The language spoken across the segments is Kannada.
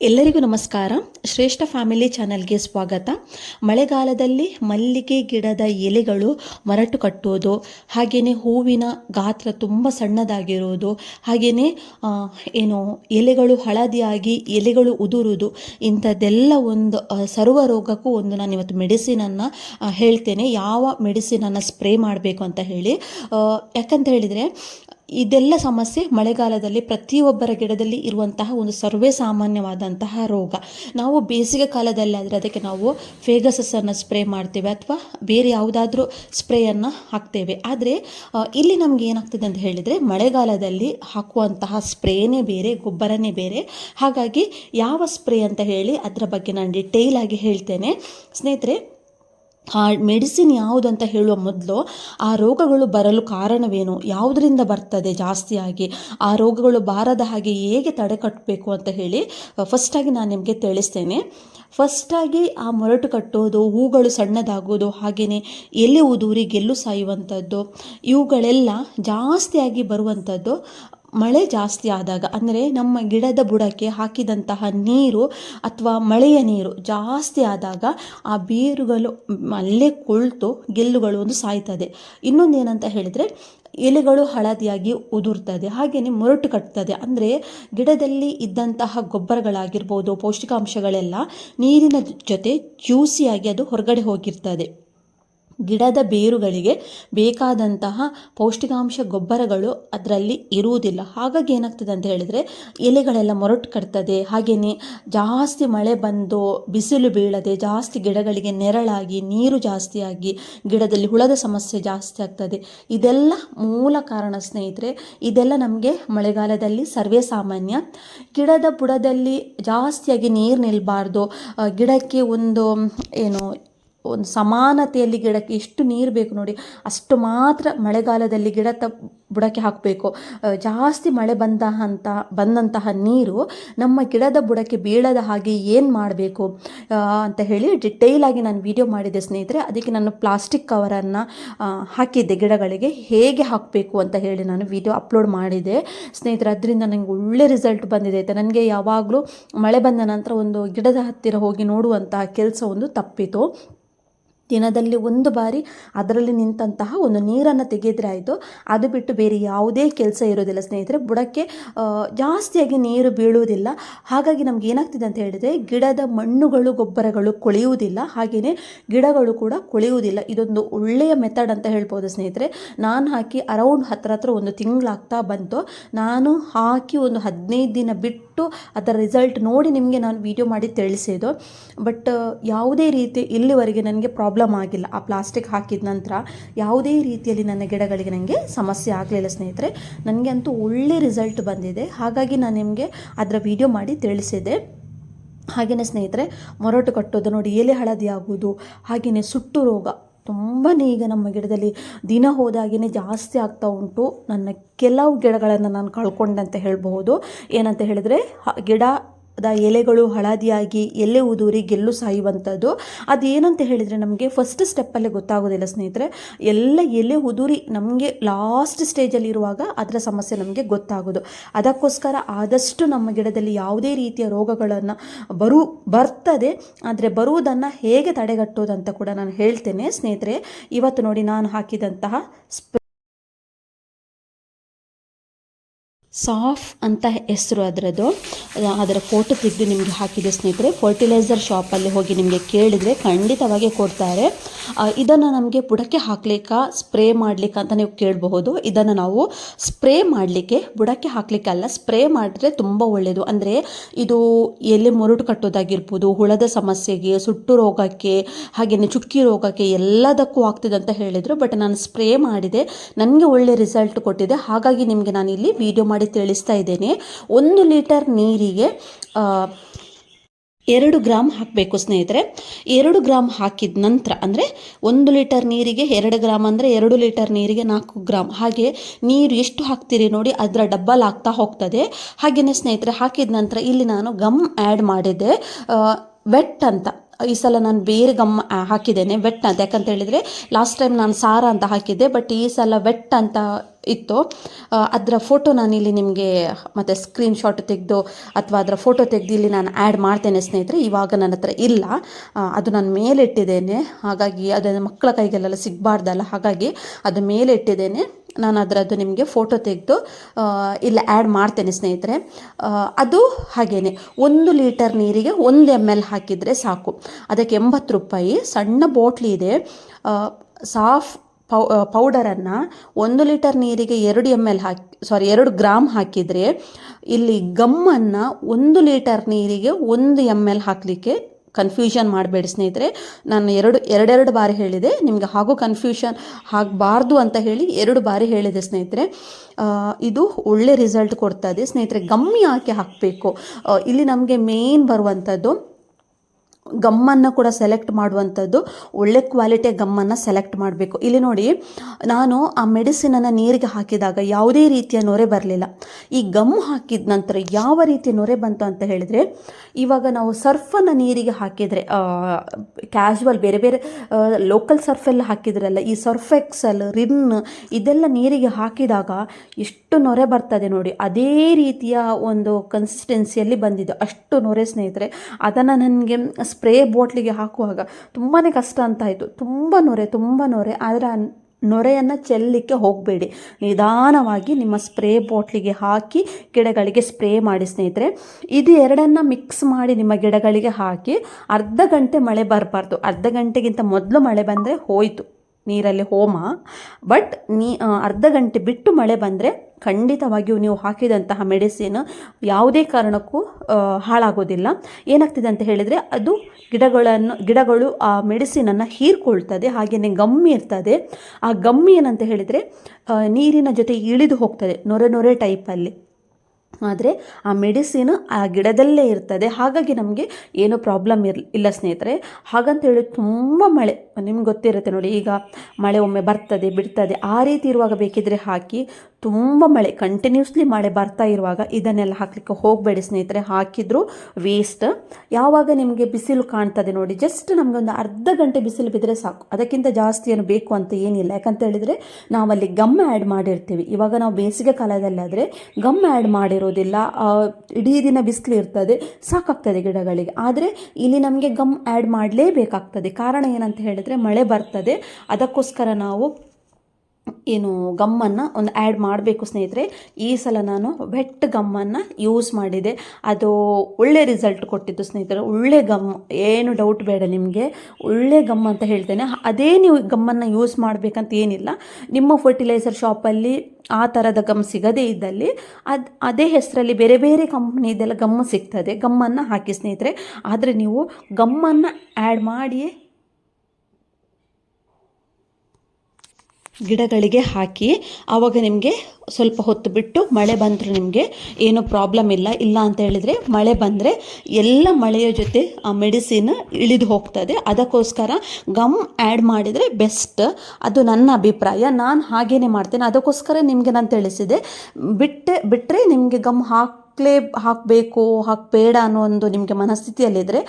ಎಲ್ಲರಿಗೂ ನಮಸ್ಕಾರ. ಶ್ರೇಷ್ಠ ಫ್ಯಾಮಿಲಿ ಚಾನಲ್ಗೆ ಸ್ವಾಗತ. ಮಳೆಗಾಲದಲ್ಲಿ ಮಲ್ಲಿಗೆ ಗಿಡದ ಎಲೆಗಳು ಮರಟು ಕಟ್ಟೋದು ಹಾಗೆಯೇ ಹೂವಿನ ಗಾತ್ರ ತುಂಬ ಸಣ್ಣದಾಗಿರೋದು ಹಾಗೆಯೇ ಏನು ಎಲೆಗಳು ಹಳದಿಯಾಗಿ ಎಲೆಗಳು ಉದುರುವುದು ಇಂಥದ್ದೆಲ್ಲ ಒಂದು ಸರ್ವ ರೋಗಕ್ಕೂ ಒಂದು ನಾನು ಇವತ್ತು ಮೆಡಿಸಿನನ್ನು ಹೇಳ್ತೇನೆ. ಯಾವ ಮೆಡಿಸಿನನ್ನು ಸ್ಪ್ರೇ ಮಾಡಬೇಕು ಅಂತ ಹೇಳಿ. ಯಾಕಂತ ಹೇಳಿದರೆ ಇದೆಲ್ಲ ಸಮಸ್ಯೆ ಮಳೆಗಾಲದಲ್ಲಿ ಪ್ರತಿಯೊಬ್ಬರ ಗಿಡದಲ್ಲಿ ಇರುವಂತಹ ಒಂದು ಸರ್ವೇ ಸಾಮಾನ್ಯವಾದಂತಹ ರೋಗ. ನಾವು ಬೇಸಿಗೆ ಕಾಲದಲ್ಲಿ ಆದರೆ ಅದಕ್ಕೆ ನಾವು ಫೇಗಸಸ್ಸನ್ನು ಸ್ಪ್ರೇ ಮಾಡ್ತೇವೆ ಅಥವಾ ಬೇರೆ ಯಾವುದಾದ್ರೂ ಸ್ಪ್ರೇಯನ್ನು ಹಾಕ್ತೇವೆ. ಆದರೆ ಇಲ್ಲಿ ನಮಗೆ ಏನಾಗ್ತದೆ ಅಂತ ಹೇಳಿದರೆ ಮಳೆಗಾಲದಲ್ಲಿ ಹಾಕುವಂತಹ ಸ್ಪ್ರೇನೇ ಬೇರೆ, ಗೊಬ್ಬರನೇ ಬೇರೆ. ಹಾಗಾಗಿ ಯಾವ ಸ್ಪ್ರೇ ಅಂತ ಹೇಳಿ ಅದರ ಬಗ್ಗೆ ನಾನು ಡಿಟೇಲ್ ಆಗಿ ಹೇಳ್ತೇನೆ. ಸ್ನೇಹಿತರೆ ಆ ಮೆಡಿಸಿನ್ ಯಾವುದು ಅಂತ ಹೇಳುವ ಮೊದಲು ಆ ರೋಗಗಳು ಬರಲು ಕಾರಣವೇನು? ಯಾವುದರಿಂದ ಬರ್ತದೆ ಜಾಸ್ತಿಯಾಗಿ? ಆ ರೋಗಗಳು ಬಾರದ ಹಾಗೆ ಹೇಗೆ ತಡೆಗಟ್ಟಬೇಕು ಅಂತ ಹೇಳಿ ಫಸ್ಟಾಗಿ ನಾನು ನಿಮಗೆ ತಿಳಿಸ್ತೇನೆ. ಫಸ್ಟಾಗಿ ಆ ಮೊರಟು ಕಟ್ಟೋದು, ಹೂಗಳು ಸಣ್ಣದಾಗೋದು ಹಾಗೆಯೇ ಎಲೆ ಉದುರಿ ಗೆಲ್ಲು ಸಾಯುವಂಥದ್ದು, ಇವುಗಳೆಲ್ಲ ಜಾಸ್ತಿಯಾಗಿ ಬರುವಂಥದ್ದು ಮಳೆ ಜಾಸ್ತಿ ಆದಾಗ, ಅಂದರೆ ನಮ್ಮ ಗಿಡದ ಬುಡಕ್ಕೆ ಹಾಕಿದಂತಹ ನೀರು ಅಥವಾ ಮಳೆಯ ನೀರು ಜಾಸ್ತಿ ಆದಾಗ ಆ ಬೇರುಗಳು ಅಲ್ಲೇ ಕೊಳ್ತು ಗೆಲ್ಲುಗಳು ಒಂದು ಸಾಯ್ತದೆ. ಇನ್ನೊಂದು ಏನಂತ ಹೇಳಿದರೆ, ಎಲೆಗಳು ಹಳದಿಯಾಗಿ ಉದುರ್ತದೆ, ಹಾಗೆಯೇ ಮೊರಟು ಕಟ್ತದೆ. ಅಂದರೆ ಗಿಡದಲ್ಲಿ ಇದ್ದಂತಹ ಗೊಬ್ಬರಗಳಾಗಿರ್ಬೋದು, ಪೌಷ್ಟಿಕಾಂಶಗಳೆಲ್ಲ ನೀರಿನ ಜೊತೆ ಜ್ಯೂಸಿಯಾಗಿ ಅದು ಹೊರಗಡೆ ಹೋಗಿರ್ತದೆ. ಗಿಡದ ಬೇರುಗಳಿಗೆ ಬೇಕಾದಂತಹ ಪೌಷ್ಟಿಕಾಂಶ ಗೊಬ್ಬರಗಳು ಅದರಲ್ಲಿ ಇರುವುದಿಲ್ಲ. ಹಾಗಾಗಿ ಏನಾಗ್ತದೆ ಅಂತ ಹೇಳಿದರೆ, ಎಲೆಗಳೆಲ್ಲ ಮೊರಟು ಕಟ್ತದೆ ಹಾಗೆಯೇ ಜಾಸ್ತಿ ಮಳೆ ಬಂದು ಬಿಸಿಲು ಬೀಳದೆ ಜಾಸ್ತಿ ಗಿಡಗಳಿಗೆ ನೆರಳಾಗಿ, ನೀರು ಜಾಸ್ತಿಯಾಗಿ, ಗಿಡದಲ್ಲಿ ಹುಳದ ಸಮಸ್ಯೆ ಜಾಸ್ತಿ ಆಗ್ತದೆ. ಇದೆಲ್ಲ ಮೂಲ ಕಾರಣ ಸ್ನೇಹಿತರೆ, ಇದೆಲ್ಲ ನಮಗೆ ಮಳೆಗಾಲದಲ್ಲಿ ಸರ್ವೇ ಸಾಮಾನ್ಯ. ಗಿಡದ ಬುಡದಲ್ಲಿ ಜಾಸ್ತಿಯಾಗಿ ನೀರು ನಿಲ್ಲಬಾರ್ದು ಗಿಡಕ್ಕೆ ಒಂದು, ಏನು ಒಂದು ಸಮಾನತೆಯಲ್ಲಿ ಗಿಡಕ್ಕೆ ಎಷ್ಟು ನೀರು ಬೇಕು ನೋಡಿ, ಅಷ್ಟು ಮಾತ್ರ ಮಳೆಗಾಲದಲ್ಲಿ ಗಿಡ ತ, ಬುಡಕ್ಕೆ ಹಾಕಬೇಕು. ಜಾಸ್ತಿ ಮಳೆ ಬಂದ ಅಂತ, ಬಂದಂತಹ ನೀರು ನಮ್ಮ ಗಿಡದ ಬುಡಕ್ಕೆ ಬೀಳದ ಹಾಗೆ ಏನು ಮಾಡಬೇಕು? ಅಂತ ಹೇಳಿ ಡಿಟೇಲಾಗಿ ನಾನು ವಿಡಿಯೋ ಮಾಡಿದೆ ಸ್ನೇಹಿತರೆ. ಅದಕ್ಕೆ ನಾನು ಪ್ಲಾಸ್ಟಿಕ್ ಕವರನ್ನು ಹಾಕಿದ್ದೆ ಗಿಡಗಳಿಗೆ. ಹೇಗೆ ಹಾಕಬೇಕು ಅಂತ ಹೇಳಿ ನಾನು ವಿಡಿಯೋ ಅಪ್ಲೋಡ್ ಮಾಡಿದೆ. ಸ್ನೇಹಿತರೆ, ಅದರಿಂದ ನನಗೆ ಒಳ್ಳೆ ರಿಸಲ್ಟ್ ಬಂದಿದೆ. ಆಯಿತಾ? ನನಗೆ ಯಾವಾಗಲೂ ಮಳೆ ಬಂದ ನಂತರ ಒಂದು ಗಿಡದ ಹತ್ತಿರ ಹೋಗಿ ನೋಡುವಂತಹ ಕೆಲಸ ಒಂದು ತಪ್ಪಿತು. ದಿನದಲ್ಲಿ ಒಂದು ಬಾರಿ ಅದರಲ್ಲಿ ನಿಂತಹ ಒಂದು ನೀರನ್ನು ತೆಗೆದ್ರೆ ಆಯಿತು ಅದು ಬಿಟ್ಟು ಬೇರೆ ಯಾವುದೇ ಕೆಲಸ ಇರೋದಿಲ್ಲ ಸ್ನೇಹಿತರೆ. ಬುಡಕ್ಕೆ ಜಾಸ್ತಿಯಾಗಿ ನೀರು ಬೀಳುವುದಿಲ್ಲ. ಹಾಗಾಗಿ ನಮ್ಗೆ ಏನಾಗ್ತಿದೆ ಅಂತ ಹೇಳಿದರೆ ಗಿಡದ ಮಣ್ಣುಗಳು, ಗೊಬ್ಬರಗಳು ಕೊಳೆಯುವುದಿಲ್ಲ. ಹಾಗೆಯೇ ಗಿಡಗಳು ಕೂಡ ಕೊಳೆಯುವುದಿಲ್ಲ. ಇದೊಂದು ಒಳ್ಳೆಯ ಮೆಥಡ್ ಅಂತ ಹೇಳ್ಬೋದು ಸ್ನೇಹಿತರೆ. ನಾನು ಹಾಕಿ ಅರೌಂಡ್ ಹತ್ರ ಹತ್ರ ಒಂದು ತಿಂಗಳಾಗ್ತಾ ಬಂತು. ನಾನು ಹಾಕಿ ಒಂದು ಹದಿನೈದು ದಿನ ಬಿಟ್ಟು ಅದರ ರಿಸಲ್ಟ್ ನೋಡಿ ನಿಮಗೆ ನಾನು ವಿಡಿಯೋ ಮಾಡಿ ತಿಳಿಸಿದ್ದು. ಬಟ್ ಯಾವುದೇ ರೀತಿ ಇಲ್ಲಿವರೆಗೆ ನನಗೆ ಪ್ರಾಬ್ಲಮ್ ಆಗಿಲ್ಲ. ಆ ಪ್ಲಾಸ್ಟಿಕ್ ಹಾಕಿದ ನಂತರ ಯಾವುದೇ ರೀತಿಯಲ್ಲಿ ನನ್ನ ಗಿಡಗಳಿಗೆ ನನಗೆ ಸಮಸ್ಯೆ ಆಗಲಿಲ್ಲ ಸ್ನೇಹಿತರೆ. ನನಗೆ ಅಂತೂ ಒಳ್ಳೆ ರಿಸಲ್ಟ್ ಬಂದಿದೆ. ಹಾಗಾಗಿ ನಾನು ನಿಮಗೆ ಅದರ ವಿಡಿಯೋ ಮಾಡಿ ತಿಳಿಸಿದೆ ಹಾಗೆಯೇ ಸ್ನೇಹಿತರೆ, ಮೊರಟು ಕಟ್ಟೋದು ನೋಡಿ, ಎಲೆ ಹಳದಿ ಆಗೋದು ಹಾಗೆಯೇ ಸುಟ್ಟು ರೋಗ ತುಂಬಾ ಈಗ ನಮ್ಮ ಗಿಡದಲ್ಲಿ ದಿನ ಹೋದಾಗೇ ಜಾಸ್ತಿ ಆಗ್ತಾ ಉಂಟು. ನನ್ನ ಕೆಲವು ಗಿಡಗಳನ್ನು ನಾನು ಕಳ್ಕೊಂಡೆ ಅಂತ ಹೇಳಬಹುದು. ಏನಂತ ಹೇಳಿದರೆ ಗಿಡ ದ ಎಲೆಗಳು ಹಳದಿಯಾಗಿ ಎಲೆ ಉದುರಿ ಗೆಲ್ಲು ಸಾಯುವಂಥದ್ದು. ಅದೇನಂತ ಹೇಳಿದರೆ ನಮಗೆ ಫಸ್ಟ್ ಸ್ಟೆಪ್ಪಲ್ಲೇ ಗೊತ್ತಾಗೋದಿಲ್ಲ ಸ್ನೇಹಿತರೆ. ಎಲ್ಲ ಎಲೆ ಉದುರಿ ನಮಗೆ ಲಾಸ್ಟ್ ಸ್ಟೇಜಲ್ಲಿ ಇರುವಾಗ ಅದರ ಸಮಸ್ಯೆ ನಮಗೆ ಗೊತ್ತಾಗೋದು. ಅದಕ್ಕೋಸ್ಕರ ಆದಷ್ಟು ನಮ್ಮ ಗಿಡದಲ್ಲಿ ಯಾವುದೇ ರೀತಿಯ ರೋಗಗಳನ್ನು ಬರು, ಬರ್ತದೆ, ಆದರೆ ಬರುವುದನ್ನು ಹೇಗೆ ತಡೆಗಟ್ಟೋದಂತ ಕೂಡ ನಾನು ಹೇಳ್ತೇನೆ ಸ್ನೇಹಿತರೆ. ಇವತ್ತು ನೋಡಿ ನಾನು ಹಾಕಿದಂತಹ ಸ್ಪ್ ಸಾಫ್ ಅಂತ ಹೆಸರು ಅದರದ್ದು. ಅದರ ಫೋಟೋ ತೆಗೆದು ನಿಮಗೆ ಹಾಕಿದೆ ಸ್ನೇಹಿತರೆ. ಫರ್ಟಿಲೈಸರ್ ಶಾಪಲ್ಲಿ ಹೋಗಿ ನಿಮಗೆ ಕೇಳಿದರೆ ಖಂಡಿತವಾಗಿ ಕೊಡ್ತಾರೆ. ಇದನ್ನು ನಮಗೆ ಬುಡಕ್ಕೆ ಹಾಕ್ಲಿಕ್ಕೆ ಸ್ಪ್ರೇ ಮಾಡಲಿಕ್ಕೆ ಅಂತ ನೀವು ಕೇಳಬಹುದು. ಇದನ್ನು ನಾವು ಸ್ಪ್ರೇ ಮಾಡಲಿಕ್ಕೆ, ಬುಡಕ್ಕೆ ಹಾಕ್ಲಿಕ್ಕೆ ಅಲ್ಲ ಸ್ಪ್ರೇ ಮಾಡಿದ್ರೆ ತುಂಬ ಒಳ್ಳೆಯದು ಅಂದರೆ ಇದು ಎಲೆ ಮುರುಡು ಕಟ್ಟೋದಾಗಿರ್ಬೋದು, ಹುಳದ ಸಮಸ್ಯೆಗೆ, ಸುಟ್ಟು ರೋಗಕ್ಕೆ ಹಾಗೆಯೇ ಚುಕ್ಕಿ ರೋಗಕ್ಕೆ ಎಲ್ಲದಕ್ಕೂ ಆಗ್ತದೆ ಅಂತ ಹೇಳಿದರು. ಬಟ್ ನಾನು ಸ್ಪ್ರೇ ಮಾಡಿದೆ. ನನಗೆ ಒಳ್ಳೆ ರಿಸಲ್ಟ್ ಕೊಟ್ಟಿದೆ. ಹಾಗಾಗಿ ನಿಮಗೆ ನಾನು ಇಲ್ಲಿ ವಿಡಿಯೋ ತಿಳಿಸ್ತಾ ಇದ್ದೇನೆ. ಒಂದು ಲೀಟರ್ ನೀರಿಗೆ ಎರಡು ಗ್ರಾಮ್ ಹಾಕಬೇಕು ಸ್ನೇಹಿತರೆ. ಎರಡು ಗ್ರಾಮ್ ಹಾಕಿದ ನಂತರ, ಅಂದರೆ ಒಂದು ಲೀಟರ್ ನೀರಿಗೆ ಎರಡು ಗ್ರಾಮ್ ಅಂದರೆ ಎರಡು ಲೀಟರ್ ನೀರಿಗೆ ನಾಲ್ಕು ಗ್ರಾಮ್ ಹಾಗೆ ನೀರು ಎಷ್ಟು ಹಾಕ್ತೀರಿ ನೋಡಿ ಅದರ ಡಬ್ಬಲ್ ಆಗ್ತಾ ಹೋಗ್ತದೆ. ಹಾಗೆಯೇ ಸ್ನೇಹಿತರೆ, ಹಾಕಿದ ನಂತರ ಇಲ್ಲಿ ನಾನು ಗಮ್ ಆ್ಯಡ್ ಮಾಡಿದ್ದೆ. ವೆಟ್ ಅಂತ. ಈ ಸಲ ನಾನು ಬೇರೆ ಗಮ್ ಹಾಕಿದ್ದೇನೆ. ವೆಟ್ ಅಂತ. ಯಾಕಂತ ಹೇಳಿದರೆ ಲಾಸ್ಟ್ ಟೈಮ್ ನಾನು ಸಾರ ಅಂತ ಹಾಕಿದ್ದೆ ಬಟ್ ಈ ಸಲ ವೆಟ್ ಅಂತ ಇತ್ತು. ಅದರ ಫೋಟೋ ನಾನಿಲ್ಲಿ ನಿಮಗೆ ಮತ್ತು ಸ್ಕ್ರೀನ್ಶಾಟ್ ತೆಗೆದು ಅಥವಾ ಅದರ ಫೋಟೋ ತೆಗೆದು ಇಲ್ಲಿ ನಾನು ಆ್ಯಡ್ ಮಾಡ್ತೇನೆ ಸ್ನೇಹಿತರೆ, ಇವಾಗ ನನ್ನ ಹತ್ರ ಇಲ್ಲ. ಅದು ನಾನು ಮೇಲೆ ಇಟ್ಟಿದ್ದೇನೆ ಹಾಗಾಗಿ ಅದನ್ನು ಮಕ್ಕಳ ಕೈಗೆಲ್ಲ ಸಿಗಬಾರ್ದಲ್ಲ. ಹಾಗಾಗಿ ಅದು ಮೇಲೆ ಇಟ್ಟಿದ್ದೇನೆ ನಾನು ಅದರದ್ದು ನಿಮಗೆ ಫೋಟೋ ತೆಗೆದು ಇಲ್ಲಿ ಆ್ಯಡ್ ಮಾಡ್ತೇನೆ ಸ್ನೇಹಿತರೆ. ಅದು ಹಾಗೇನೆ. ಒಂದು ಲೀಟರ್ ನೀರಿಗೆ ಒಂದು ಎಂ ಎಲ್ ಹಾಕಿದರೆ ಸಾಕು. ಅದಕ್ಕೆ ಎಂಬತ್ತು ರೂಪಾಯಿ ಸಣ್ಣ ಬಾಟ್ಲಿ ಇದೆ. ಸಾಫ್ ಪೌ ಪೌಡರನ್ನು ಒಂದು ಲೀಟರ್ ನೀರಿಗೆ ಎರಡು ಎಂ ಎಲ್ ಹಾಕಿ ಸಾರಿ ಎರಡು ಗ್ರಾಮ್ ಹಾಕಿದರೆ ಇಲ್ಲಿ ಗಮ್ಮನ್ನು ಒಂದು ಲೀಟರ್ ನೀರಿಗೆ ಒಂದು ಎಂ ಎಲ್ ಹಾಕಲಿಕ್ಕೆ ಕನ್ಫ್ಯೂಷನ್ ಮಾಡಬೇಡಿ ಸ್ನೇಹಿತರೆ. ನಾನು ಎರಡು, ಎರಡೆರಡು ಬಾರಿ ಹೇಳಿದೆ. ನಿಮಗೆ ಹಾಗೂ ಕನ್ಫ್ಯೂಷನ್ ಆಗಬಾರ್ದು ಅಂತ ಹೇಳಿ ಎರಡು ಬಾರಿ ಹೇಳಿದೆ ಸ್ನೇಹಿತರೆ. ಇದು ಒಳ್ಳೆ ರಿಸಲ್ಟ್ ಕೊಡ್ತದೆ ಸ್ನೇಹಿತರೆ, ಗಮ್ಮಿ ಯಾಕೆ ಹಾಕಬೇಕು? ಇಲ್ಲಿ ನಮಗೆ ಮೇನ್ ಬರುವಂಥದ್ದು ಗಮ್ಮನ್ನು ಕೂಡ ಸೆಲೆಕ್ಟ್ ಮಾಡುವಂಥದ್ದು ಒಳ್ಳೆ ಕ್ವಾಲಿಟಿಯ ಗಮ್ಮನ್ನು ಸೆಲೆಕ್ಟ್ ಮಾಡಬೇಕು. ಇಲ್ಲಿ ನೋಡಿ, ನಾನು ಆ ಮೆಡಿಸಿನನ್ನು ನೀರಿಗೆ ಹಾಕಿದಾಗ ಯಾವುದೇ ರೀತಿಯ ನೊರೆ ಬರಲಿಲ್ಲ. ಈ ಗಮ್ ಹಾಕಿದ ನಂತರ ಯಾವ ರೀತಿಯ ನೊರೆ ಬಂತು ಅಂತ ಹೇಳಿದರೆ, ಇವಾಗ ನಾವು ಸರ್ಫನ್ನು ನೀರಿಗೆ ಹಾಕಿದರೆ ಕ್ಯಾಶುವಲ್ ಬೇರೆ ಬೇರೆ ಲೋಕಲ್ ಸರ್ಫೆಲ್ಲ ಹಾಕಿದ್ರಲ್ಲ, ಈ ಸರ್ಫ್ ಎಕ್ಸಲ್ ರಿನ್ ಇದೆಲ್ಲ ನೀರಿಗೆ ಹಾಕಿದಾಗ ಎಷ್ಟು ನೊರೆ ಬರ್ತದೆ ನೋಡಿ. ಅದೇ ರೀತಿಯ ಒಂದು ಕನ್ಸಿಸ್ಟೆನ್ಸಿಯಲ್ಲಿ ಬಂದಿದೆ ಅಷ್ಟು ನೊರೆ ಸ್ನೇಹಿತರೆ, ಅದನ್ನು ನನಗೆ ಸ್ಪ್ರೇ ಬಾಟ್ಲಿಗೆ ಹಾಕುವಾಗ ತುಂಬಾ ಕಷ್ಟ ಅಂತ ಆಯಿತು. ತುಂಬ ನೊರೆ ತುಂಬ ನೊರೆ. ಆದರೆ ಆ ನೊರೆಯನ್ನು ಚೆಲ್ಲಲಿಕ್ಕೆ ಹೋಗಬೇಡಿ. ನಿಧಾನವಾಗಿ ನಿಮ್ಮ ಸ್ಪ್ರೇ ಬಾಟ್ಲಿಗೆ ಹಾಕಿ ಗಿಡಗಳಿಗೆ ಸ್ಪ್ರೇ ಮಾಡಿ ಸ್ನೇಹಿತರೆ. ಇದು ಎರಡನ್ನು ಮಿಕ್ಸ್ ಮಾಡಿ ನಿಮ್ಮ ಗಿಡಗಳಿಗೆ ಹಾಕಿ ಅರ್ಧ ಗಂಟೆ ಮಳೆ ಬರಬಾರ್ದು. ಅರ್ಧ ಗಂಟೆಗಿಂತ ಮೊದಲು ಮಳೆ ಬಂದರೆ ಹೋಯಿತು. ನೀರಲ್ಲಿ ಹೋಮ. ಬಟ್ ನೀ ಅರ್ಧ ಗಂಟೆ ಬಿಟ್ಟು ಮಳೆ ಬಂದರೆ ಖಂಡಿತವಾಗಿಯೂ ನೀವು ಹಾಕಿದಂತಹ ಮೆಡಿಸಿನ್ ಯಾವುದೇ ಕಾರಣಕ್ಕೂ ಹಾಳಾಗೋದಿಲ್ಲ. ಏನಾಗ್ತಿದೆ ಅಂತ ಹೇಳಿದರೆ ಅದು ಗಿಡಗಳನ್ನು, ಗಿಡಗಳು ಆ ಮೆಡಿಸಿನನ್ನು ಹೀರ್ಕೊಳ್ತದೆ ಹಾಗೆಯೇ ಗಮ್ಮಿ ಇರ್ತದೆ. ಆ ಗಮ್ಮಿ ಏನಂತ ಹೇಳಿದರೆ ನೀರಿನ ಜೊತೆ ಇಳಿದು ಹೋಗ್ತದೆ, ನೊರೆ ನೊರೆ ಟೈಪಲ್ಲಿ ಆದರೆ ಆ ಮೆಡಿಸಿನ್ ಆ ಗಿಡದಲ್ಲೇ ಇರ್ತದೆ. ಹಾಗಾಗಿ ನಮಗೆ ಏನು ಪ್ರಾಬ್ಲಮ್ ಇರ್, ಇಲ್ಲ ಸ್ನೇಹಿತರೆ. ಹಾಗಂತ ಹೇಳಿ ತುಂಬ ಮಳೆ, ನಿಮ್ಗೆ ಗೊತ್ತಿರುತ್ತೆ ನೋಡಿ, ಈಗ ಮಳೆ ಒಮ್ಮೆ ಬರ್ತದೆ, ಬಿಡ್ತದೆ, ಆ ರೀತಿ ಇರುವಾಗ ಬೇಕಿದ್ರೆ ಹಾಕಿ ತುಂಬ ಮಳೆ ಕಂಟಿನ್ಯೂಸ್ಲಿ ಮಳೆ ಬರ್ತಾ ಇರುವಾಗ ಇದನ್ನೆಲ್ಲ ಹಾಕಲಿಕ್ಕೆ ಹೋಗಬೇಡಿ ಸ್ನೇಹಿತರೆ. ಹಾಕಿದ್ರು ವೇಸ್ಟ್ ಯಾವಾಗ ನಿಮಗೆ ಬಿಸಿಲು ಕಾಣ್ತದೆ ನೋಡಿ ಜಸ್ಟ್ ನಮಗೆ ಒಂದು ಅರ್ಧ ಗಂಟೆ ಬಿಸಿಲು ಬಿದ್ದರೆ ಸಾಕು. ಅದಕ್ಕಿಂತ ಜಾಸ್ತಿ ಏನು ಬೇಕು ಅಂತ ಏನಿಲ್ಲ. ಯಾಕಂತ ಹೇಳಿದರೆ ನಾವಲ್ಲಿ ಗಮ್ ಆ್ಯಡ್ ಮಾಡಿರ್ತೀವಿ. ಇವಾಗ ನಾವು ಬೇಸಿಗೆ ಕಾಲದಲ್ಲಾದರೆ ಗಮ್ ಆ್ಯಡ್ ಮಾಡಿರೋದಿಲ್ಲ. ಇಡೀ ದಿನ ಬಿಸಿಲು ಇರ್ತದೆ. ಸಾಕಾಗ್ತದೆ ಗಿಡಗಳಿಗೆ. ಆದರೆ ಇಲ್ಲಿ ನಮಗೆ ಗಮ್ ಆ್ಯಡ್ ಮಾಡಲೇಬೇಕಾಗ್ತದೆ. ಕಾರಣ ಏನಂತ ಹೇಳಿದರೆ ಮಳೆ ಬರ್ತದೆ. ಅದಕ್ಕೋಸ್ಕರ ನಾವು ಏನು ಗಮ್ಮನ್ನು ಒಂದು ಆ್ಯಡ್ ಮಾಡಬೇಕು ಸ್ನೇಹಿತರೆ. ಈ ಸಲ ನಾನು ವೆಟ್ ಗಮ್ಮನ್ನು ಯೂಸ್ ಮಾಡಿದೆ. ಅದು ಒಳ್ಳೆ ರಿಸಲ್ಟ್ ಕೊಟ್ಟಿದ್ದು ಸ್ನೇಹಿತರೆ. ಒಳ್ಳೆ ಗಮ್, ಏನು ಡೌಟ್ ಬೇಡ ನಿಮಗೆ. ಒಳ್ಳೆ ಗಮ್ ಅಂತ ಹೇಳ್ತೇನೆ. ಅದೇ ನೀವು ಗಮ್ಮನ್ನು ಯೂಸ್ ಮಾಡಬೇಕಂತ ಏನಿಲ್ಲ. ನಿಮ್ಮ ಫರ್ಟಿಲೈಸರ್ ಶಾಪಲ್ಲಿ ಆ ಥರದ ಗಮ್ ಸಿಗದೇ ಇದ್ದಲ್ಲಿ ಅದು, ಅದೇ ಹೆಸರಲ್ಲಿ ಬೇರೆ ಬೇರೆ ಕಂಪ್ನಿದೆಲ್ಲ ಗಮ್ ಸಿಗ್ತದೆ. ಗಮ್ಮನ್ನು ಹಾಕಿ ಸ್ನೇಹಿತರೆ. ಆದರೆ ನೀವು ಗಮ್ಮನ್ನು ಆ್ಯಡ್ ಮಾಡಿಯೇ ಗಿಡಗಳಿಗೆ ಹಾಕಿ ಆವಾಗ ನಿಮಗೆ ಸ್ವಲ್ಪ ಹೊತ್ತು ಬಿಟ್ಟು ಮಳೆ ಬಂದರೂ ನಿಮಗೆ ಏನೂ ಪ್ರಾಬ್ಲಮ್ ಇಲ್ಲ. ಇಲ್ಲ ಅಂತ ಹೇಳಿದರೆ ಮಳೆ ಬಂದರೆ ಎಲ್ಲ ಮಳೆಯ ಜೊತೆ ಆ ಮೆಡಿಸಿನ್ ಇಳಿದು ಹೋಗ್ತದೆ ಅದಕ್ಕೋಸ್ಕರ ಗಮ್ ಆ್ಯಡ್ ಮಾಡಿದರೆ ಬೆಸ್ಟ್ ಅದು ನನ್ನ ಅಭಿಪ್ರಾಯ. ನಾನು ಹಾಗೇನೆ ಮಾಡ್ತೇನೆ. ಅದಕ್ಕೋಸ್ಕರ ನಿಮಗೆ ನಾನು ತಿಳಿಸಿದೆ. ಬಿಟ್ಟೆ ಬಿಟ್ಟರೆ ನಿಮಗೆ ಗಮ್ ಹಾಕಿ ಹಾಕಲೇ ಹಾಕಬೇಕು, ಹಾಕಬೇಡ ಅನ್ನೋ ಒಂದು ನಿಮಗೆ ಮನಸ್ಥಿತಿಯಲ್ಲಿದ್ದರೆ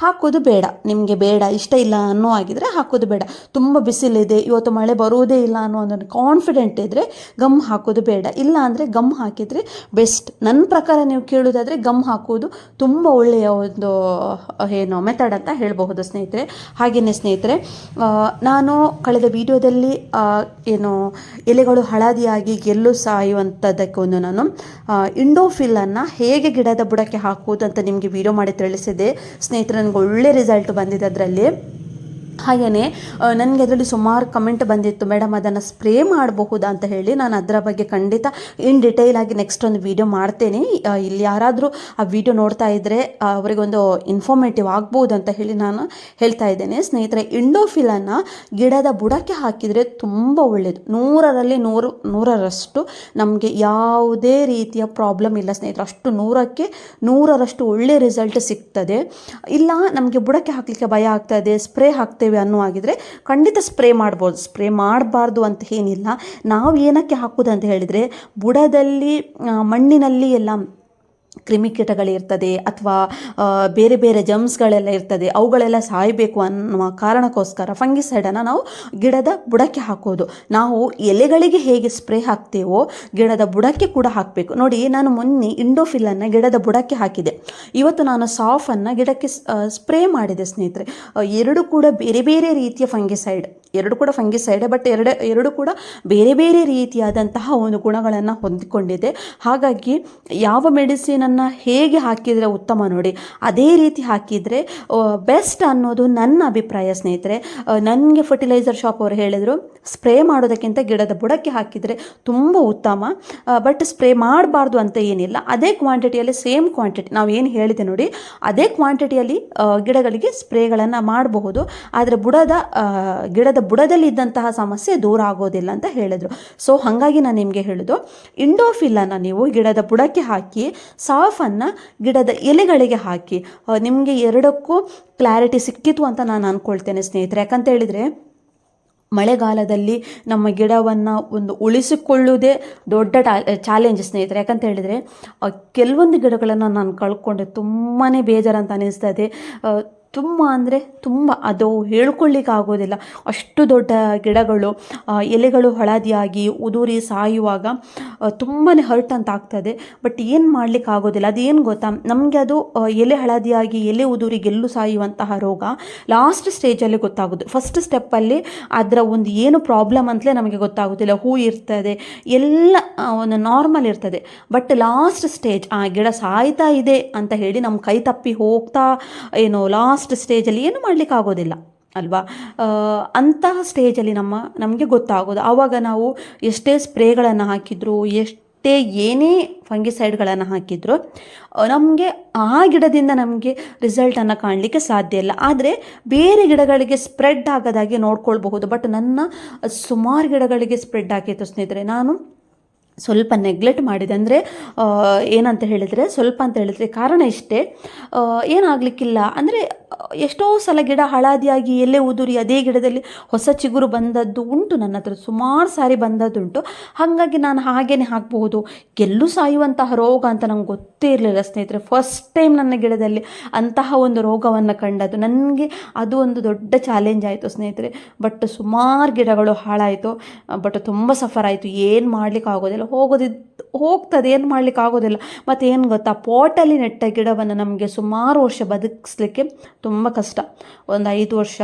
ಹಾಕೋದು ಬೇಡ. ನಿಮಗೆ ಬೇಡ, ಇಷ್ಟ ಇಲ್ಲ ಅನ್ನೋ ಹಾಗಿದ್ರೆ ಹಾಕೋದು ಬೇಡ. ತುಂಬ ಬಿಸಿಲಿದೆ, ಇವತ್ತು ಮಳೆ ಬರೋದೇ ಇಲ್ಲ ಅನ್ನೋ ಒಂದು ಕಾನ್ಫಿಡೆಂಟ್ ಇದ್ದರೆ ಗಮ್ ಹಾಕೋದು ಬೇಡ. ಇಲ್ಲ ಅಂದರೆ ಗಮ್ ಹಾಕಿದರೆ ಬೆಸ್ಟ್ ನನ್ನ ಪ್ರಕಾರ ನೀವು ಕೇಳೋದಾದರೆ ಗಮ್ ಹಾಕೋದು ತುಂಬ ಒಳ್ಳೆಯ ಒಂದು, ಏನು ಮೆಥಡ್ ಅಂತ ಹೇಳಬಹುದು ಸ್ನೇಹಿತರೆ. ಹಾಗೆಯೇ ಸ್ನೇಹಿತರೆ ನಾನು ಕಳೆದ ವಿಡಿಯೋದಲ್ಲಿ ಏನು, ಎಲೆಗಳು ಹಳದಿಯಾಗಿ ಗೆಲ್ಲು ಸಾಯುವಂಥದ್ದಕ್ಕೆ ಒಂದು ನಾನು ಇಂಡೋಫಿಲ್ಲನ್ನು ಹೇಗೆ ಗಿಡದ ಬುಡಕ್ಕೆ ಹಾಕುವುದು ಅಂತ ನಿಮಗೆ ವಿಡಿಯೋ ಮಾಡಿ ತಿಳಿಸಿದೆ. ಸ್ನೇಹಿತರೆ ನನಗೆ ಒಳ್ಳೆ ರಿಸಲ್ಟ್ ಬಂದಿದೆ ಅದರಲ್ಲಿ. ಹಾಗೆಯೇ ನನಗೆ ಅದರಲ್ಲಿ ಸುಮಾರು ಕಮೆಂಟ್ ಬಂದಿತ್ತು ಮೇಡಮ್ ಅದನ್ನು ಸ್ಪ್ರೇ ಮಾಡಬಹುದಾ? ಅಂತ ಹೇಳಿ ನಾನು ಅದರ ಬಗ್ಗೆ ಖಂಡಿತ ಇನ್ ಡಿಟೇಲ್ ಆಗಿ ನೆಕ್ಸ್ಟ್ ಒಂದು ವಿಡಿಯೋ ಮಾಡ್ತೇನೆ. ಇಲ್ಲಿ ಯಾರಾದರೂ ಆ ವಿಡಿಯೋ ನೋಡ್ತಾ ಇದ್ದರೆ ಅವರಿಗೊಂದು ಇನ್ಫಾರ್ಮೇಟಿವ್ ಆಗ್ಬೋದು ಅಂತ ಹೇಳಿ ನಾನು ಹೇಳ್ತಾ ಇದ್ದೇನೆ. ಸ್ನೇಹಿತರೆ ಇಂಡೋಫಿಲನ್ನು ಗಿಡದ ಬುಡಕ್ಕೆ ಹಾಕಿದರೆ ತುಂಬ ಒಳ್ಳೆಯದು ನೂರರಲ್ಲಿ ನೂರು, ನೂರರಷ್ಟು ನಮಗೆ ಯಾವುದೇ ರೀತಿಯ ಪ್ರಾಬ್ಲಮ್ ಇಲ್ಲ ಸ್ನೇಹಿತರೆ. ಅಷ್ಟು ನೂರಕ್ಕೆ ನೂರರಷ್ಟು ಒಳ್ಳೆ ರಿಸಲ್ಟ್ ಸಿಗ್ತದೆ. ಇಲ್ಲ, ನಮಗೆ ಬುಡಕ್ಕೆ ಹಾಕಲಿಕ್ಕೆ ಭಯ ಆಗ್ತದೆ ಸ್ಪ್ರೇ ಹಾಕ್ತೇವೆ ಅನ್ನೋ ಆಗಿದ್ರೆ ಖಂಡಿತ ಸ್ಪ್ರೇ ಮಾಡ್ಬೋದು. ಸ್ಪ್ರೇ ಮಾಡಬಾರ್ದು ಅಂತ ಏನಿಲ್ಲ. ನಾವು ಏನಕ್ಕೆ ಹಾಕೋದು ಅಂತ ಹೇಳಿದರೆ ಬುಡದಲ್ಲಿ ಮಣ್ಣಿನಲ್ಲಿ ಎಲ್ಲ ಕ್ರಿಮಿಕೀಟಗಳಿರ್ತದೆ ಅಥವಾ ಬೇರೆ ಬೇರೆ ಜಮ್ಸ್ಗಳೆಲ್ಲ ಇರ್ತದೆ, ಅವುಗಳೆಲ್ಲ ಸಾಯಬೇಕು ಅನ್ನುವ ಕಾರಣಕ್ಕೋಸ್ಕರ ಫಂಗಿಸೈಡನ್ನು ನಾವು ಗಿಡದ ಬುಡಕ್ಕೆ ಹಾಕೋದು. ನಾವು ಎಲೆಗಳಿಗೆ ಹೇಗೆ ಸ್ಪ್ರೇ ಹಾಕ್ತೇವೋ, ಗಿಡದ ಬುಡಕ್ಕೆ ಕೂಡ ಹಾಕಬೇಕು. ನೋಡಿ, ನಾನು ಮೊನ್ನೆ ಇಂಡೋಫಿಲನ್ನು ಗಿಡದ ಬುಡಕ್ಕೆ ಹಾಕಿದೆ ಇವತ್ತು ನಾನು ಸಾಫನ್ನು ಗಿಡಕ್ಕೆ ಸ್ಪ್ರೇ ಮಾಡಿದೆ ಸ್ನೇಹಿತರೆ. ಎರಡು ಕೂಡ ಬೇರೆ ಬೇರೆ ರೀತಿಯ ಫಂಗಿಸೈಡ್ ಎರಡು ಕೂಡ ಫಂಗಿಸೈಡೆ ಬಟ್ ಎರಡು ಎರಡು ಕೂಡ ಬೇರೆ ಬೇರೆ ರೀತಿಯಾದಂತಹ ಒಂದು ಗುಣಗಳನ್ನು ಹೊಂದಿಕೊಂಡಿದೆ. ಹಾಗಾಗಿ ಯಾವ ಮೆಡಿಸಿನನ್ನು ಹೇಗೆ ಹಾಕಿದರೆ ಉತ್ತಮ ನೋಡಿ, ಅದೇ ರೀತಿ ಹಾಕಿದರೆ ಬೆಸ್ಟ್ ಅನ್ನೋದು ನನ್ನ ಅಭಿಪ್ರಾಯ ಸ್ನೇಹಿತರೆ. ನನಗೆ ಫರ್ಟಿಲೈಸರ್ ಶಾಪ್ ಅವರು ಹೇಳಿದರು ಸ್ಪ್ರೇ ಮಾಡೋದಕ್ಕಿಂತ ಗಿಡದ ಬುಡಕ್ಕೆ ಹಾಕಿದರೆ ತುಂಬ ಉತ್ತಮ. ಬಟ್ ಸ್ಪ್ರೇ ಮಾಡಬಾರ್ದು ಅಂತ ಏನಿಲ್ಲ. ಅದೇ ಕ್ವಾಂಟಿಟಿಯಲ್ಲಿ ಸೇಮ್ ಕ್ವಾಂಟಿಟಿ ನಾವು ಏನು ಹೇಳಿದೆ ನೋಡಿ, ಅದೇ ಕ್ವಾಂಟಿಟಿಯಲ್ಲಿ ಗಿಡಗಳಿಗೆ ಸ್ಪ್ರೇಗಳನ್ನು ಮಾಡಬಹುದು. ಆದರೆ ಬುಡದ ಗಿಡದ ಬುಡದಲ್ಲಿ ಇದ್ದಂತಹ ಸಮಸ್ಯೆ ದೂರ ಆಗೋದಿಲ್ಲ ಅಂತ ಹೇಳಿದರು. ಸೊ ಹಾಗಾಗಿ ನಾನು ನಿಮಗೆ ಹೇಳೋದು ಇಂಡೋಫಿಲ್ಲನ್ನು ನೀವು ಗಿಡದ ಬುಡಕ್ಕೆ ಹಾಕಿ ಸಾಫನ್ನು ಗಿಡದ ಎಲೆಗಳಿಗೆ ಹಾಕಿ ನಿಮಗೆ ಎರಡಕ್ಕೂ ಕ್ಲಾರಿಟಿ ಸಿಕ್ಕಿತು ಅಂತ ನಾನು ಅಂದ್ಕೊಳ್ತೇನೆ ಸ್ನೇಹಿತರೆ. ಯಾಕಂತ ಹೇಳಿದರೆ ಮಳೆಗಾಲದಲ್ಲಿ ನಮ್ಮ ಗಿಡವನ್ನು ಒಂದು ಉಳಿಸಿಕೊಳ್ಳುವುದೇ ದೊಡ್ಡ ಟಾ ಚಾಲೆಂಜ್ ಸ್ನೇಹಿತರೆ. ಯಾಕಂತ ಹೇಳಿದರೆ ಕೆಲವೊಂದು ಗಿಡಗಳನ್ನು ನಾನು ಕಳ್ಕೊಂಡೆ ತುಂಬಾ ಬೇಜಾರಂತ ಅನಿಸ್ತದೆ. ಆ, ತುಂಬ ಅಂದರೆ ತುಂಬ ಅದು ಹೇಳ್ಕೊಳ್ಳಿಕ್ಕಾಗೋದಿಲ್ಲ. ಅಷ್ಟು ದೊಡ್ಡ ಗಿಡಗಳು ಎಲೆಗಳು ಹಳದಿಯಾಗಿ ಉದುರಿ ಸಾಯುವಾಗ ತುಂಬಾ ಹರ್ಟ್ ಅಂತ ಆಗ್ತದೆ. ಬಟ್ ಏನು ಮಾಡ್ಲಿಕ್ಕೆ ಆಗೋದಿಲ್ಲ ಅದೇನು ಗೊತ್ತಾ? ನಮಗೆ ಅದು ಎಲೆ ಹಳದಿಯಾಗಿ ಎಲೆ ಉದುರಿ ಗೆಲ್ಲು ಸಾಯುವಂತಹ ರೋಗ ಲಾಸ್ಟ್ ಸ್ಟೇಜಲ್ಲಿ ಗೊತ್ತಾಗೋದು. ಫಸ್ಟ್ ಸ್ಟೆಪ್ಪಲ್ಲಿ ಅದರ ಒಂದು ಏನು ಪ್ರಾಬ್ಲಮ್ ಅಂತಲೇ ನಮಗೆ ಗೊತ್ತಾಗೋದಿಲ್ಲ. ಹೂ ಇರ್ತದೆ, ಎಲ್ಲ ಒಂದು ನಾರ್ಮಲ್ ಇರ್ತದೆ. ಬಟ್ ಲಾಸ್ಟ್ ಸ್ಟೇಜ್, ಆ, ಗಿಡ ಸಾಯ್ತಾ ಇದೆ ಅಂತ ಹೇಳಿ ನಮ್ಮ ಕೈ ತಪ್ಪಿ ಹೋಗ್ತಾ, ಏನು ಲಾಸ್ಟ್ ಸ್ಟೇಜಲ್ಲಿ ಏನು ಮಾಡಲಿಕ್ಕೆ ಆಗೋದಿಲ್ಲ, ಅಲ್ವಾ? ಅಂತಹ ಸ್ಟೇಜಲ್ಲಿ ನಮ್ಮ, ನಮಗೆ ಗೊತ್ತಾಗೋದು. ಆವಾಗ ನಾವು ಎಷ್ಟೇ ಸ್ಪ್ರೇಗಳನ್ನು ಹಾಕಿದ್ರು, ಎಷ್ಟೇ ಏನೇ ಫಂಗಿಸೈಡ್ಗಳನ್ನು ಹಾಕಿದ್ರು ನಮಗೆ ಆ ಗಿಡದಿಂದ ನಮಗೆ ರಿಸಲ್ಟನ್ನು ಕಾಣಲಿಕ್ಕೆ ಸಾಧ್ಯ ಇಲ್ಲ. ಆದರೆ ಬೇರೆ ಗಿಡಗಳಿಗೆ ಸ್ಪ್ರೆಡ್ ಆಗೋದಾಗಿ ನೋಡ್ಕೊಳ್ಬಹುದು. ಬಟ್ ನನ್ನ ಸುಮಾರು ಗಿಡಗಳಿಗೆ ಸ್ಪ್ರೆಡ್ ಆಗಿತ್ತು ಸ್ನೇಹಿತರೆ. ನಾನು ಸ್ವಲ್ಪ ನೆಗ್ಲೆಕ್ಟ್ ಮಾಡಿದೆ ಅಂದರೆ ಏನಂತ ಹೇಳಿದರೆ, ಸ್ವಲ್ಪ ಅಂತ ಹೇಳಿದರೆ ಕಾರಣ ಇಷ್ಟೇ. ಏನಾಗಲಿಕ್ಕಿಲ್ಲ ಅಂದರೆ, ಎಷ್ಟೋ ಸಲ ಗಿಡ ಹಳದಿಯಾಗಿ ಎಲ್ಲೇ ಉದುರಿ ಅದೇ ಗಿಡದಲ್ಲಿ ಹೊಸ ಚಿಗುರು ಬಂದದ್ದು ಉಂಟು ನನ್ನ ಹತ್ರ. ಸುಮಾರು ಸಾರಿ ಬಂದದ್ದುಂಟು. ಹಾಗಾಗಿ ನಾನು ಹಾಗೇ ಹಾಕ್ಬೋದು ಎಲ್ಲೂ ಸಾಯುವಂತಹ ರೋಗ ಅಂತ ನಂಗೆ ಗೊತ್ತೇ ಇರಲಿಲ್ಲ ಸ್ನೇಹಿತರೆ. ಫಸ್ಟ್ ಟೈಮ್ ನನ್ನ ಗಿಡದಲ್ಲಿ ಅಂತಹ ಒಂದು ರೋಗವನ್ನು ಕಂಡದ್ದು. ನನಗೆ ಅದು ಒಂದು ದೊಡ್ಡ ಚಾಲೆಂಜ್ ಆಯಿತು ಸ್ನೇಹಿತರೆ. ಬಟ್ ಸುಮಾರು ಗಿಡಗಳು ಹಾಳಾಯಿತು. ಬಟ್ ತುಂಬ ಸಫರ್ ಆಯಿತು. ಏನು ಮಾಡ್ಲಿಕ್ಕೆ ಆಗೋದಿಲ್ಲ ಹೋಗೋದಿದ್ದು ಹೋಗ್ತದೆ, ಏನು ಮಾಡ್ಲಿಕ್ಕೆ ಆಗೋದಿಲ್ಲ. ಮತ್ತು ಏನು ಗೊತ್ತಾ, ಪಾಟಲ್ಲಿ ನೆಟ್ಟ ಗಿಡವನ್ನು ನಮಗೆ ಸುಮಾರು ವರ್ಷ ಬದುಕಿಸ್ಲಿಕ್ಕೆ ತುಂಬ ಕಷ್ಟ. ಒಂದು ಐದು ವರ್ಷ,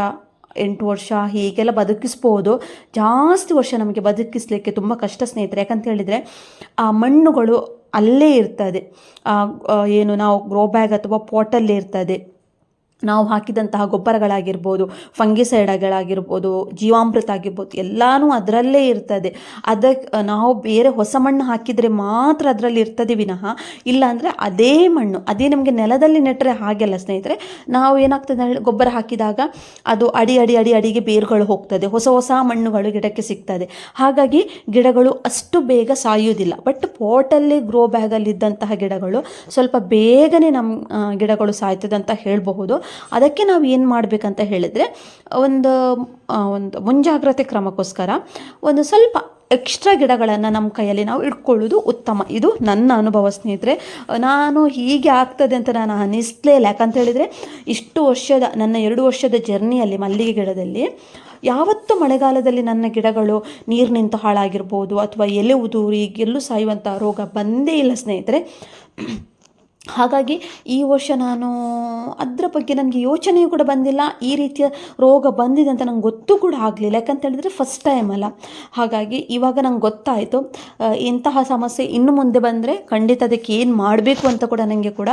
ಎಂಟು ವರ್ಷ ಹೀಗೆಲ್ಲ ಬದುಕಿಸ್ಬೋದು. ಜಾಸ್ತಿ ವರ್ಷ ನಮಗೆ ಬದುಕಿಸಲಿಕ್ಕೆ ತುಂಬ ಕಷ್ಟ ಸ್ನೇಹಿತರೆ. ಯಾಕಂತ ಹೇಳಿದರೆ, ಆ ಮಣ್ಣುಗಳು ಅಲ್ಲೇ ಇರ್ತದೆ. ಏನು, ನಾವು ಗ್ರೋ ಬ್ಯಾಗ್ ಅಥವಾ ಪಾಟಲ್ಲೇ ಇರ್ತದೆ. ನಾವು ಹಾಕಿದಂತಹ ಗೊಬ್ಬರಗಳಾಗಿರ್ಬೋದು, ಫಂಗಿಸೈಡಗಳಾಗಿರ್ಬೋದು, ಜೀವಾಮೃತ ಆಗಿರ್ಬೋದು, ಎಲ್ಲನೂ ಅದರಲ್ಲೇ ಇರ್ತದೆ. ಅದಕ್ಕೆ ನಾವು ಬೇರೆ ಹೊಸ ಮಣ್ಣು ಹಾಕಿದರೆ ಮಾತ್ರ ಅದರಲ್ಲಿ ಇರ್ತದೆ ವಿನಃ. ಇಲ್ಲಾಂದರೆ ಅದೇ ಮಣ್ಣು, ಅದೇ ನಮಗೆ ನೆಲದಲ್ಲಿ ನೆಟ್ಟರೆ ಹಾಗೆಲ್ಲ ಸ್ನೇಹಿತರೆ, ನಾವು ಏನಾಗ್ತದೆ ಗೊಬ್ಬರ ಹಾಕಿದಾಗ ಅದು ಅಡಿ ಅಡಿ ಅಡಿ, ಅಡಿಗೆ ಬೇರುಗಳು ಹೋಗ್ತದೆ, ಹೊಸ ಹೊಸ ಮಣ್ಣುಗಳು ಗಿಡಕ್ಕೆ ಸಿಗ್ತದೆ. ಹಾಗಾಗಿ ಗಿಡಗಳು ಅಷ್ಟು ಬೇಗ ಸಾಯುವುದಿಲ್ಲ. ಬಟ್ ಪೋಟಲ್ಲಿ ಗ್ರೋ ಬ್ಯಾಗಲ್ಲಿ ಇದ್ದಂತಹ ಗಿಡಗಳು ಸ್ವಲ್ಪ ಬೇಗನೆ ನಮ್ಮ ಗಿಡಗಳು ಸಾಯ್ತದೆ ಅಂತ ಹೇಳಬಹುದು. ಅದಕ್ಕೆ ನಾವು ಏನು ಮಾಡಬೇಕಂತ ಹೇಳಿದರೆ, ಒಂದು ಒಂದು ಮುಂಜಾಗ್ರತೆ ಕ್ರಮಕ್ಕೋಸ್ಕರ ಒಂದು ಸ್ವಲ್ಪ ಎಕ್ಸ್ಟ್ರಾ ಗಿಡಗಳನ್ನು ನಮ್ಮ ಕೈಯಲ್ಲಿ ನಾವು ಇಟ್ಕೊಳ್ಳೋದು ಉತ್ತಮ. ಇದು ನನ್ನ ಅನುಭವ ಸ್ನೇಹಿತರೆ. ನಾನು ಹೀಗೆ ಆಗ್ತದೆ ಅಂತ ನಾನು ಅನ್ನಿಸ್ಲೇ ಇಲ್ಲ. ಯಾಕಂತ ಹೇಳಿದರೆ, ಇಷ್ಟು ವರ್ಷದ, ನನ್ನ ಎರಡು ವರ್ಷದ ಜರ್ನಿಯಲ್ಲಿ ಮಲ್ಲಿಗೆ ಗಿಡದಲ್ಲಿ ಯಾವತ್ತು ಮಳೆಗಾಲದಲ್ಲಿ ನನ್ನ ಗಿಡಗಳು ನೀರು ನಿಂತು ಹಾಳಾಗಿರ್ಬೋದು ಅಥವಾ ಎಲೆ ಉದುರಿ ಗೆಲ್ಲು ಸಾಯುವಂಥ ರೋಗ ಬಂದೇ ಇಲ್ಲ ಸ್ನೇಹಿತರೆ. ಹಾಗಾಗಿ ಈ ವರ್ಷ ನಾನು ಅದರ ಬಗ್ಗೆ ನನಗೆ ಯೋಚನೆಯೂ ಕೂಡ ಬಂದಿಲ್ಲ. ಈ ರೀತಿಯ ರೋಗ ಬಂದಿದೆ ಅಂತ ನಂಗೆ ಗೊತ್ತು ಕೂಡ ಆಗಲಿಲ್ಲ. ಯಾಕಂತ ಹೇಳಿದರೆ ಫಸ್ಟ್ ಟೈಮ್ ಅಲ್ಲ. ಹಾಗಾಗಿ ಇವಾಗ ನಂಗೆ ಗೊತ್ತಾಯಿತು. ಇಂತಹ ಸಮಸ್ಯೆ ಇನ್ನು ಮುಂದೆ ಬಂದರೆ ಖಂಡಿತ ಅದಕ್ಕೆ ಏನು ಮಾಡಬೇಕು ಅಂತ ಕೂಡ ನನಗೆ ಕೂಡ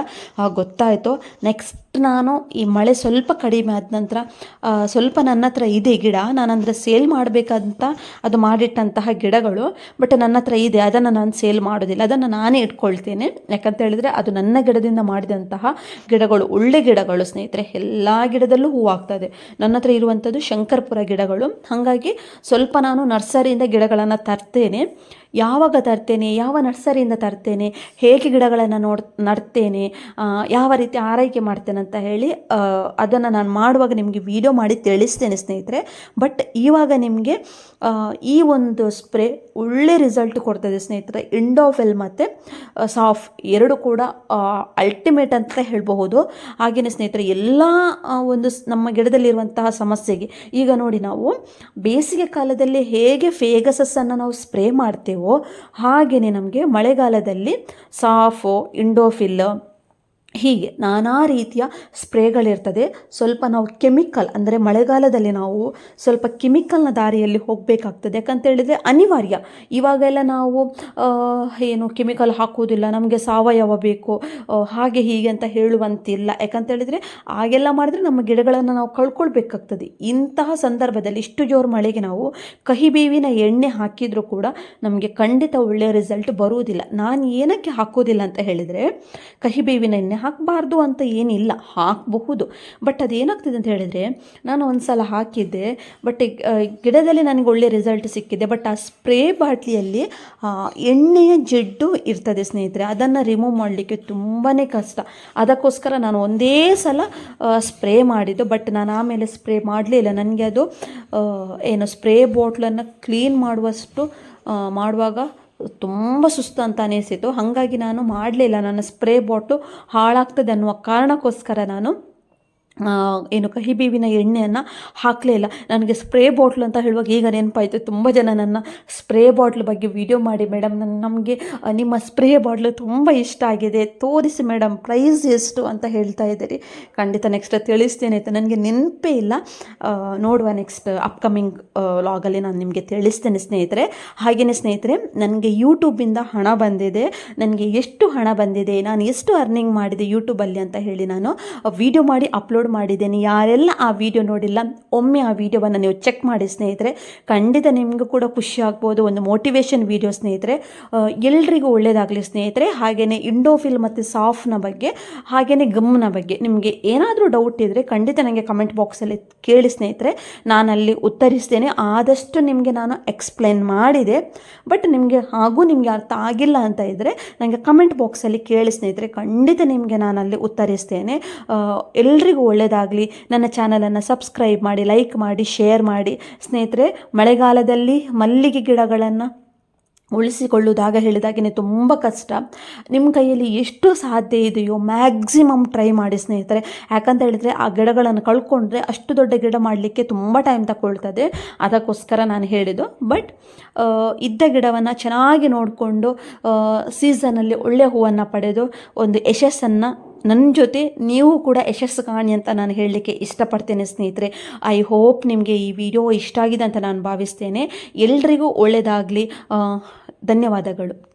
ಗೊತ್ತಾಯಿತು. ನೆಕ್ಸ್ಟ್ ನಾನು ಈ ಮಳೆ ಸ್ವಲ್ಪ ಕಡಿಮೆ ಆದ ನಂತರ ಸ್ವಲ್ಪ ನನ್ನ ಹತ್ರ ಇದೆ ಗಿಡ ನಾನು ಅಂದರೆ ಸೇಲ್ ಮಾಡಬೇಕಂತ ಅದು ಮಾಡಿಟ್ಟಂತಹ ಗಿಡಗಳು ಬಟ್ ನನ್ನ ಹತ್ರ ಇದೆ, ಅದನ್ನು ನಾನು ಸೇಲ್ ಮಾಡೋದಿಲ್ಲ, ಅದನ್ನು ನಾನೇ ಇಟ್ಕೊಳ್ತೇನೆ. ಯಾಕಂತ ಹೇಳಿದರೆ ಅದು ನನ್ನ ಗಿಡದಿಂದ ಮಾಡಿದಂತಹ ಗಿಡಗಳು, ಒಳ್ಳೆ ಗಿಡಗಳು ಸ್ನೇಹಿತರೆ, ಎಲ್ಲ ಗಿಡದಲ್ಲೂ ಹೂವಾಗ್ತದೆ ನನ್ನ ಹತ್ರ ಇರುವಂಥದ್ದು ಶಂಕರ್ಪುರ ಗಿಡಗಳು. ಹಾಗಾಗಿ ಸ್ವಲ್ಪ ನಾನು ನರ್ಸರಿಯಿಂದ ಗಿಡಗಳನ್ನು ತರ್ತೇನೆ. ಯಾವಾಗ ತರ್ತೇನೆ, ಯಾವ ನರ್ಸರಿಯಿಂದ ತರ್ತೇನೆ, ಹೇಗೆ ಗಿಡಗಳನ್ನು ನೋಡ್, ನಡ್ತೇನೆ ಯಾವ ರೀತಿ ಆರೈಕೆ ಮಾಡ್ತೇನೆ ಅಂತ ಹೇಳಿ ಅದನ್ನು ನಾನು ಮಾಡುವಾಗ ನಿಮಗೆ ವಿಡಿಯೋ ಮಾಡಿ ತಿಳಿಸ್ತೇನೆ ಸ್ನೇಹಿತರೆ. ಬಟ್ ಇವಾಗ ನಿಮಗೆ ಈ ಒಂದು ಸ್ಪ್ರೇ ಒಳ್ಳೆ ರಿಸಲ್ಟ್ ಕೊಡ್ತದೆ ಸ್ನೇಹಿತರೆ. ಇಂಡೋಫೆಲ್ ಮತ್ತು ಸಾಫ್ ಎರಡು ಕೂಡ ಅಲ್ಟಿಮೇಟ್ ಅಂತ ಹೇಳಬಹುದು. ಹಾಗೆಯೇ ಸ್ನೇಹಿತರೆ, ಎಲ್ಲ ಒಂದು ನಮ್ಮ ಗಿಡದಲ್ಲಿರುವಂತಹ ಸಮಸ್ಯೆಗೆ ಈಗ ನೋಡಿ ನಾವು, ಬೇಸಿಗೆ ಕಾಲದಲ್ಲಿ ಹೇಗೆ ಫೇಗಸಸ್ಸನ್ನು ನಾವು ಸ್ಪ್ರೇ ಮಾಡ್ತೇವೋ ಹಾಗೆಯೇ ನಮಗೆ ಮಳೆಗಾಲದಲ್ಲಿ ಸಾಫು ಇಂಡೋಫಿಲ್ ಹೀಗೆ ನಾನಾ ರೀತಿಯ ಸ್ಪ್ರೇಗಳಿರ್ತದೆ. ಸ್ವಲ್ಪ ನಾವು ಕೆಮಿಕಲ್ ಅಂದರೆ ಮಳೆಗಾಲದಲ್ಲಿ ನಾವು ಸ್ವಲ್ಪ ಕೆಮಿಕಲ್ನ ದಾರಿಯಲ್ಲಿ ಹೋಗಬೇಕಾಗ್ತದೆ. ಯಾಕಂತ ಹೇಳಿದರೆ ಅನಿವಾರ್ಯ. ಇವಾಗೆಲ್ಲ ನಾವು ಏನು ಕೆಮಿಕಲ್ ಹಾಕುವುದಿಲ್ಲ, ನಮಗೆ ಸಾವಯವ ಬೇಕು ಹಾಗೆ ಹೀಗೆ ಅಂತ ಹೇಳುವಂತಿಲ್ಲ. ಯಾಕಂತ ಹೇಳಿದರೆ ಹಾಗೆಲ್ಲ ಮಾಡಿದ್ರೆ ನಮ್ಮ ಗಿಡಗಳನ್ನು ನಾವು ಕಳ್ಕೊಳ್ಬೇಕಾಗ್ತದೆ. ಇಂತಹ ಸಂದರ್ಭದಲ್ಲಿ ಇಷ್ಟು ಜೋರು ಮಳೆಗೆ ನಾವು ಕಹಿ ಬೇವಿನ ಎಣ್ಣೆ ಹಾಕಿದರೂ ಕೂಡ ನಮಗೆ ಖಂಡಿತ ಒಳ್ಳೆಯ ರಿಸಲ್ಟ್ ಬರುವುದಿಲ್ಲ. ನಾನು ಏನಕ್ಕೆ ಹಾಕೋದಿಲ್ಲ ಅಂತ ಹೇಳಿದರೆ ಕಹಿ ಬೇವಿನ ಎಣ್ಣೆ ಹಾಕಬಾರ್ದು ಅಂತ ಏನಿಲ್ಲ, ಹಾಕಬಹುದು. ಬಟ್ ಅದೇನಾಗ್ತದೆ ಅಂತ ಹೇಳಿದರೆ, ನಾನು ಒಂದು ಸಲ ಹಾಕಿದ್ದೆ ಬಟ್ ಗಿಡದಲ್ಲಿ ನನಗೆ ಒಳ್ಳೆ ರಿಸಲ್ಟ್ ಸಿಕ್ಕಿದೆ. ಬಟ್ ಆ ಸ್ಪ್ರೇ ಬಾಟ್ಲಿಯಲ್ಲಿ ಎಣ್ಣೆಯ ಜಿಡ್ಡು ಇರ್ತದೆ ಸ್ನೇಹಿತರೆ, ಅದನ್ನು ರಿಮೂವ್ ಮಾಡಲಿಕ್ಕೆ ತುಂಬಾ ಕಷ್ಟ. ಅದಕ್ಕೋಸ್ಕರ ನಾನು ಒಂದೇ ಸಲ ಸ್ಪ್ರೇ ಮಾಡಿದ್ದು. ಬಟ್ ನಾನು ಆಮೇಲೆ ಸ್ಪ್ರೇ ಮಾಡಲಿಲ್ಲ ನನಗೆ ಅದು ಏನು ಸ್ಪ್ರೇ ಬಾಟ್ಲನ್ನು ಕ್ಲೀನ್ ಮಾಡುವಷ್ಟು ಮಾಡುವಾಗ ತುಂಬ ಸುಸ್ತು ಅಂತ ಅನಿಸಿತು. ಹಾಗಾಗಿ ನಾನು ಮಾಡಲಿಲ್ಲ ನನ್ನ ಸ್ಪ್ರೇ ಬಾಟ್ಲು ಹಾಳಾಗ್ತದೆ ಅನ್ನುವ ಕಾರಣಕ್ಕೋಸ್ಕರ ನಾನು ಏನು ಕಹಿ ಬೇವಿನ ಎಣ್ಣೆಯನ್ನು ಹಾಕಲೇ ಇಲ್ಲ. ನನಗೆ ಸ್ಪ್ರೇ ಬಾಟ್ಲ್ ಅಂತ ಹೇಳುವಾಗ ಈಗ ನೆನಪಾಯಿತು. ತುಂಬ ಜನ ನನ್ನ ಸ್ಪ್ರೇ ಬಾಟ್ಲ್ ಬಗ್ಗೆ ವಿಡಿಯೋ ಮಾಡಿ ಮೇಡಮ್ ನನ್ನ ನಮಗೆ ನಿಮ್ಮ ಸ್ಪ್ರೇ ಬಾಟ್ಲು ತುಂಬ ಇಷ್ಟ ಆಗಿದೆ. ತೋರಿಸಿ ಮೇಡಮ್ ಪ್ರೈಸ್ ಎಷ್ಟು ಅಂತ ಹೇಳ್ತಾ ಇದ್ದೀರಿ. ಖಂಡಿತ ನೆಕ್ಸ್ಟ್ ತಿಳಿಸ್ತೇನೆ ಆಯಿತು ನನಗೆ ನೆನಪೇ ಇಲ್ಲ. ನೋಡುವ ನೆಕ್ಸ್ಟ್ ಅಪ್ಕಮಿಂಗ್ ಲಾಗಲ್ಲಿ ನಾನು ನಿಮಗೆ ತಿಳಿಸ್ತೇನೆ, ಸ್ನೇಹಿತರೆ. ಹಾಗೆಯೇ ಸ್ನೇಹಿತರೆ, ನನಗೆ ಯೂಟ್ಯೂಬಿಂದ ಹಣ ಬಂದಿದೆ. ನನಗೆ ಎಷ್ಟು ಹಣ ಬಂದಿದೆ, ನಾನು ಎಷ್ಟು ಅರ್ನಿಂಗ್ ಮಾಡಿದೆ ಯೂಟ್ಯೂಬಲ್ಲಿ ಅಂತ ಹೇಳಿ ನಾನು ವಿಡಿಯೋ ಮಾಡಿ ಅಪ್ಲೋಡ್ ಮಾಡಿದ್ದೇನೆ. ಯಾರೆಲ್ಲ ಆ ವಿಡಿಯೋ ನೋಡಿಲ್ಲ, ಒಮ್ಮೆ ಆ ವಿಡಿಯೋವನ್ನು ನೀವು ಚೆಕ್ ಮಾಡಿ ಸ್ನೇಹಿತರೆ, ಖಂಡಿತ ನಿಮಗೂ ಕೂಡ ಖುಷಿ ಆಗ್ಬೋದು, ಒಂದು ಮೋಟಿವೇಶನ್ ವಿಡಿಯೋ ಸ್ನೇಹಿತರೆ. ಎಲ್ರಿಗೂ ಒಳ್ಳೆಯದಾಗಲಿ ಸ್ನೇಹಿತರೆ. ಹಾಗೆಯೇ ಇಂಡೋಫಿಲ್ ಮತ್ತು ಸಾಫ್ನ ಬಗ್ಗೆ ಹಾಗೆಯೇ ಗಮ್ನ ಬಗ್ಗೆ ನಿಮಗೆ ಏನಾದರೂ ಡೌಟ್ ಇದ್ದರೆ ಖಂಡಿತ ನನಗೆ ಕಮೆಂಟ್ ಬಾಕ್ಸಲ್ಲಿ ಕೇಳಿ ಸ್ನೇಹಿತರೆ. ನಾನಲ್ಲಿ ಉತ್ತರಿಸ್ತೇನೆ. ಆದಷ್ಟು ನಿಮಗೆ ನಾನು ಎಕ್ಸ್ಪ್ಲೇನ್ ಮಾಡಿದೆ. ಬಟ್ ನಿಮಗೆ ಹಾಗೂ ನಿಮಗೆ ಅರ್ಥ ಆಗಿಲ್ಲ ಅಂತ ಇದ್ದರೆ ನನಗೆ ಕಮೆಂಟ್ ಬಾಕ್ಸಲ್ಲಿ ಕೇಳಿ ಸ್ನೇಹಿತರೆ. ಖಂಡಿತ ನಿಮಗೆ ನಾನಲ್ಲಿ ಉತ್ತರಿಸ್ತೇನೆ. ಎಲ್ರಿಗೂ ಒಳ್ಳೆಯದಾಗಲಿ ನನ್ನ ಚಾನಲನ್ನು ಸಬ್ಸ್ಕ್ರೈಬ್ ಮಾಡಿ, ಲೈಕ್ ಮಾಡಿ, ಶೇರ್ ಮಾಡಿ. ಸ್ನೇಹಿತರೆ, ಮಳೆಗಾಲದಲ್ಲಿ ಮಲ್ಲಿಗೆ ಗಿಡಗಳನ್ನು ಉಳಿಸಿಕೊಳ್ಳುವುದಾಗ ಹೇಳಿದಾಗೇ ತುಂಬ ಕಷ್ಟ. ನಿಮ್ಮ ಕೈಯಲ್ಲಿ ಎಷ್ಟು ಸಾಧ್ಯ ಇದೆಯೋ ಮ್ಯಾಕ್ಸಿಮಮ್ ಟ್ರೈ ಮಾಡಿ ಸ್ನೇಹಿತರೆ. ಯಾಕಂತ ಹೇಳಿದರೆ, ಆ ಗಿಡಗಳನ್ನು ಕಳ್ಕೊಂಡ್ರೆ ಅಷ್ಟು ದೊಡ್ಡ ಗಿಡ ಮಾಡಲಿಕ್ಕೆ ತುಂಬ ಟೈಮ್ ತಗೊಳ್ತದೆ. ಅದಕ್ಕೋಸ್ಕರ ನಾನು ಹೇಳಿದ್ದು. ಬಟ್ ಇದ್ದ ಗಿಡವನ್ನು ಚೆನ್ನಾಗಿ ನೋಡಿಕೊಂಡು ಸೀಸನಲ್ಲಿ ಒಳ್ಳೆಯ ಹೂವನ್ನು ಪಡೆದು ಒಂದು ಯಶಸ್ಸನ್ನು ನನ್ನ ಜೊತೆ ನೀವು ಕೂಡ ಯಶಸ್ಸು ಕಾಣಿ ಅಂತ ನಾನು ಹೇಳಲಿಕ್ಕೆ ಇಷ್ಟಪಡ್ತೇನೆ ಸ್ನೇಹಿತರೆ. ಐ ಹೋಪ್ ನಿಮಗೆ ಈ ವಿಡಿಯೋ ಇಷ್ಟ ಆಗಿದೆ ಅಂತ ನಾನು ಭಾವಿಸ್ತೇನೆ. ಎಲ್ರಿಗೂ ಒಳ್ಳೆಯದಾಗಲಿ ಧನ್ಯವಾದಗಳು.